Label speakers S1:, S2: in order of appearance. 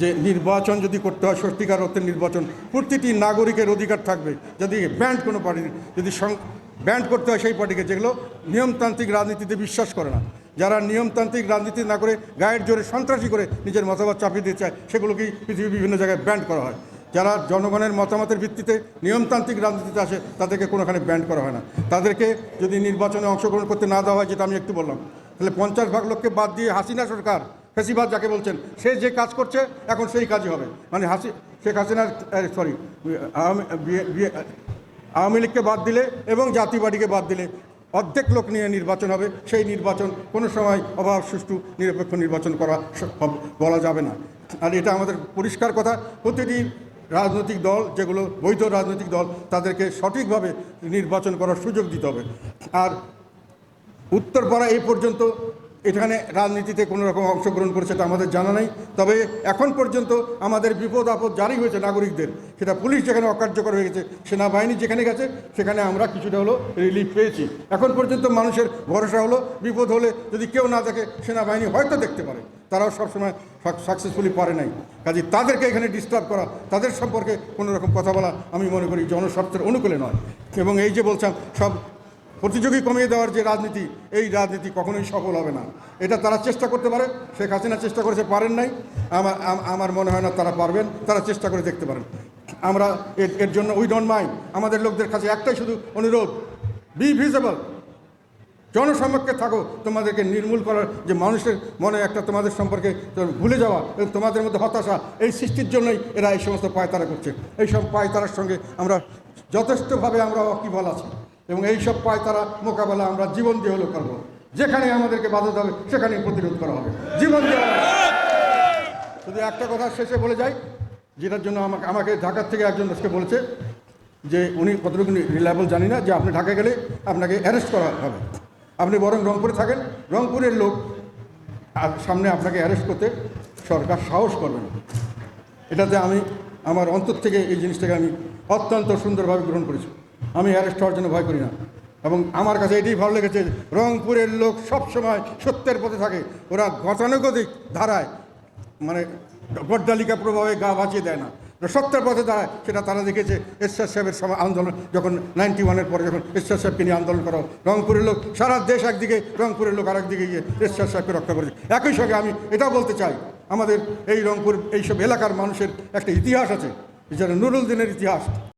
S1: যে নির্বাচন যদি করতে হয় সত্যিকার অর্থে নির্বাচন, প্রতিটি নাগরিকের অধিকার থাকবে। যদি ব্যান্ড কোনো পার্টি, যদি ব্যান্ড করতে হয় সেই পার্টিকে, যেগুলো নিয়মতান্ত্রিক রাজনীতিতে বিশ্বাস করে না। যারা নিয়মতান্ত্রিক রাজনীতি না করে, গায়ের জোরে সন্ত্রাসী করে নিজের মতামত চাপিয়ে দিতে চায়, সেগুলোকেই পৃথিবীর বিভিন্ন জায়গায় ব্যান্ড করা হয়। যারা জনগণের মতামতের ভিত্তিতে নিয়মতান্ত্রিক রাজনীতিতে আসে, তাদেরকে কোনোখানে ব্যান্ড করা হয় না। তাদেরকে যদি নির্বাচনে অংশগ্রহণ করতে না দেওয়া হয়, যেটা আমি একটু বললাম, তাহলে পঞ্চাশ ভাগ লোককে বাদ দিয়ে হাসিনা সরকার ফেসিবাদ যাকে বলছেন, সে যে কাজ করছে, এখন সেই কাজই হবে। মানে হাসি, শেখ হাসিনার সরি আওয়ামী লীগকে বাদ দিলে এবং জাতীয়বাদীকে বাদ দিলে অর্ধেক লোক নিয়ে নির্বাচন হবে। সেই নির্বাচন কোনো সময় অভাব, সুষ্ঠু, নিরপেক্ষ নির্বাচন করা বলা যাবে না। আর এটা আমাদের পরিষ্কার কথা, প্রতিটি রাজনৈতিক দল, যেগুলো বৈধ রাজনৈতিক দল, তাদেরকে সঠিকভাবে নির্বাচন করার সুযোগ দিতে হবে। আর উত্তরপাড়া এই পর্যন্ত এখানে রাজনীতিতে কোনো রকম অংশগ্রহণ করেছে তা আমাদের জানা নেই। তবে এখন পর্যন্ত আমাদের বিপদ আপদ জারি হয়েছে নাগরিকদের, সেটা পুলিশ যেখানে অকার্যকর হয়ে গেছে, সেনাবাহিনী যেখানে গেছে, সেখানে আমরা কিছুটা হলো রিলিফ পেয়েছি। এখন পর্যন্ত মানুষের ভরসা হলো বিপদ হলে যদি কেউ না দেখে, সেনাবাহিনী হয়তো দেখতে পারে। তারাও সবসময় সাকসেসফুলি পারে নাই। কাজে তাদেরকে এখানে ডিস্টার্ব করা, তাদের সম্পর্কে কোনো রকম কথা বলা আমি মনে করি জনস্বার্থের অনুকূলে নয়। এবং এই যে বলছিলাম সব প্রতিযোগী কমিয়ে দেওয়ার যে রাজনীতি, এই রাজনীতি কখনোই সফল হবে না। এটা তারা চেষ্টা করতে পারে, শেখ হাসিনা চেষ্টা করেছে, পারেন নাই। আমার আমার মনে হয় না তারা পারবেন, তারা চেষ্টা করে দেখতে পারেন। আমরা এর জন্য উই ডোন্ট মাইন্ড। আমাদের লোকদের কাছে একটাই শুধু অনুরোধ, বি ভিজিবল। জনসম্মুখে থাকো, তোমাদেরকে নির্মূল করার যে মানুষের মনে একটা তোমাদের সম্পর্কে ভুলে যাওয়া, এবং তোমাদের মধ্যে হতাশা, এই সৃষ্টির জন্যই এরা এই সমস্ত পায়তারা করছে। এই সব পায়তারার সঙ্গে আমরা যথেষ্টভাবে আমরা অকিবল আছি। এবং এই সব পায়তারা মোকাবেলা আমরা জীবন দিয়ে হলেও করব। যেখানে আমাদেরকে বাধা দেবে সেখানে প্রতিরোধ করা হবে। জীবন দিয়ে শুধু একটা কথা শেষে বলে যাই, যেটার জন্য আমাকে আমাকে ঢাকার থেকে একজন আজকে বলেছে যে উনি কতটুকু রিলায়েবল জানি না, যে আপনি ঢাকা গেলে আপনাকে অ্যারেস্ট করা হবে। আপনি বরং রংপুরে থাকেন। রংপুরের লোক সামনে আপনাকে অ্যারেস্ট করতে সরকার সাহস করবে না। এটাতে আমি আমার অন্তর থেকে এই জিনিসটাকে আমি অত্যন্ত সুন্দরভাবে গ্রহণ করেছি। আমি অ্যারেস্ট হওয়ার জন্য ভয় করি না। এবং আমার কাছে এটাই ভালো লেগেছে, রংপুরের লোক সবসময় সত্যের পথে থাকে। ওরা গতানুগতিক ধারায় মানে গড্ডালিকা প্রভাবে গা বাঁচিয়ে দেয় না। সত্যের পথে দাঁড়ায়, সেটা তারা দেখেছে এরশাদ সাহেবের সময় আন্দোলন, যখন নাইনটি ওয়ানের পরে যখন এরশাদ সাহেবকে নিয়ে আন্দোলন করা রংপুরের লোক, সারা দেশ একদিকে, রংপুরের লোক আরেকদিকে গিয়ে এরশাদ সাহেবকে রক্ষা করেছে। একই সঙ্গে আমি এটাও বলতে চাই, আমাদের এই রংপুর, এইসব এলাকার মানুষের একটা ইতিহাস আছে, যেটা নুরুল দিনের ইতিহাস।